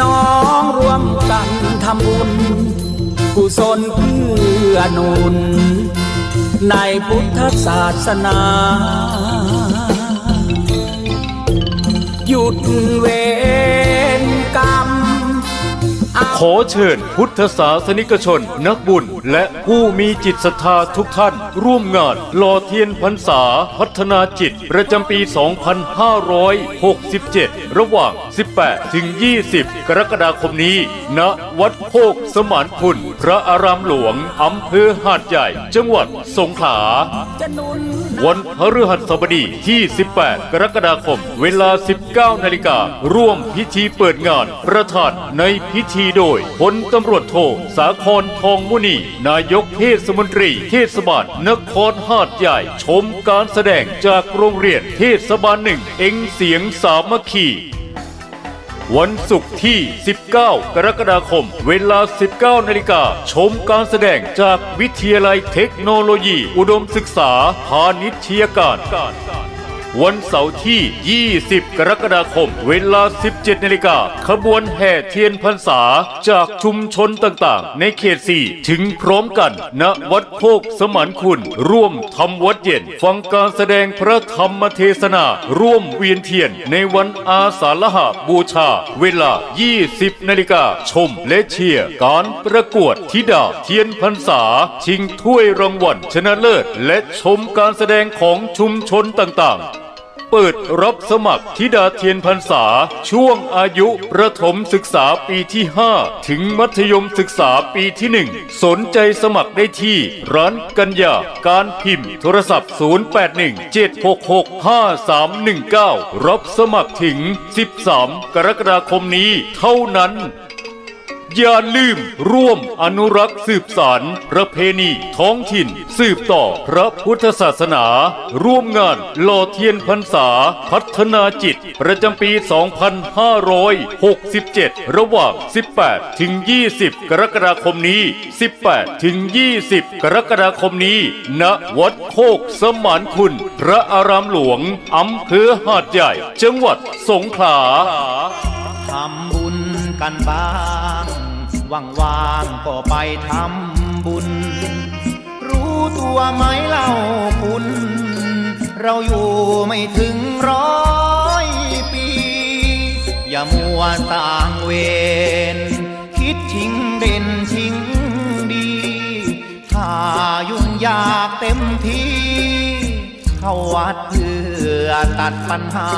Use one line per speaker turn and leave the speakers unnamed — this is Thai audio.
น้องร่วมกันทำบุญ กุศลเพื่อนุน ในพุทธศาสนา หยุดเว
ขอเชิญพุทธศาสนิกชน นักบุญ และผู้มีจิตศรัทธาทุกท่าน ร่วมงานหล่อเทียนพรรษาพัฒนาจิต ประจำปี 2567 ระหว่าง 18 ถึง 20 กรกฎาคมนี้ ณ วัดโคกสมานคุณ พระอารามหลวง อำเภอหาดใหญ่ จังหวัดสงขลา วันพฤหัสบดีที่ 18 กรกฎาคม เวลา 19 นาฬิกา ร่วมพิธีเปิดงาน ประธานในพิธีโดยพลตำรวจโทสาครทองมุนี นายกเทศมนตรี เทศบาลนครหาดใหญ่ ชมการแสดงจากโรงเรียนเทศบาลหนึ่งเอ็งเสียงสามัคคีวันศุกร์ที่ 19 กรกฎาคม เวลา 19 นาฬิกา ชมการแสดงจากวิทยาลัยเทคโนโลยี อุดมศึกษา พาณิชยการ วันเสาร์ที่ 20 กรกฎาคม เวลา 17 นาฬิกา ขบวนแห่เทียนพรรษาจากชุมชนต่างๆ ในเขต 4 ถึงพร้อมกัน ณ วัดโคกสมานคุณ ร่วมทำวัดเย็น ฟังการแสดงพระธรรมเทศนา ร่วมเวียนเทียน ในวันอาสาฬหบูชา เวลา 20 นาฬิกา ชมและเชียร์การประกวดธิดาเทียนพรรษา ชิงถ้วยรางวัลชนะเลิศ และชมการแสดงของชุมชนต่างๆ เปิดรับสมัครธิดาเทียนพรรษา ช่วงอายุประถมศึกษาปีที่ 5 ถึงมัธยมศึกษาปีที่ 1 สนใจสมัครได้ที่ร้านกัญญาการพิมพ์ โทรศัพท์ 0817665319 รับสมัครถึง 13 กรกฎาคมนี้เท่านั้น อย่าลืมร่วมอนุรักษ์สืบสารประเพณีท้องถิ่น สืบต่อพระพุทธศาสนา ร่วมงานหล่อเทียนพรรษา พัฒนาจิต ประจำปี 2567 ระหว่าง 18 ถึง 20 กรกฎาคมนี้ 18 ถึง 20 กรกฎาคมนี้ ณ วัดโคกสมานคุณ พระอารามหลวงอำเภอหาดใหญ่ จังหวัดสงขลา
ทำบุญกันบ้างว่างๆก็ไปทำบุญ รู้ตัวไหมเล่าคุณ เราอยู่ไม่ถึงร้อยปี อย่ามัวต่างเวรคิดชิงเด่นชิงดี ถ้ายุ่งยากเต็มที่เข้าวัดเพื่อตัดปัญหา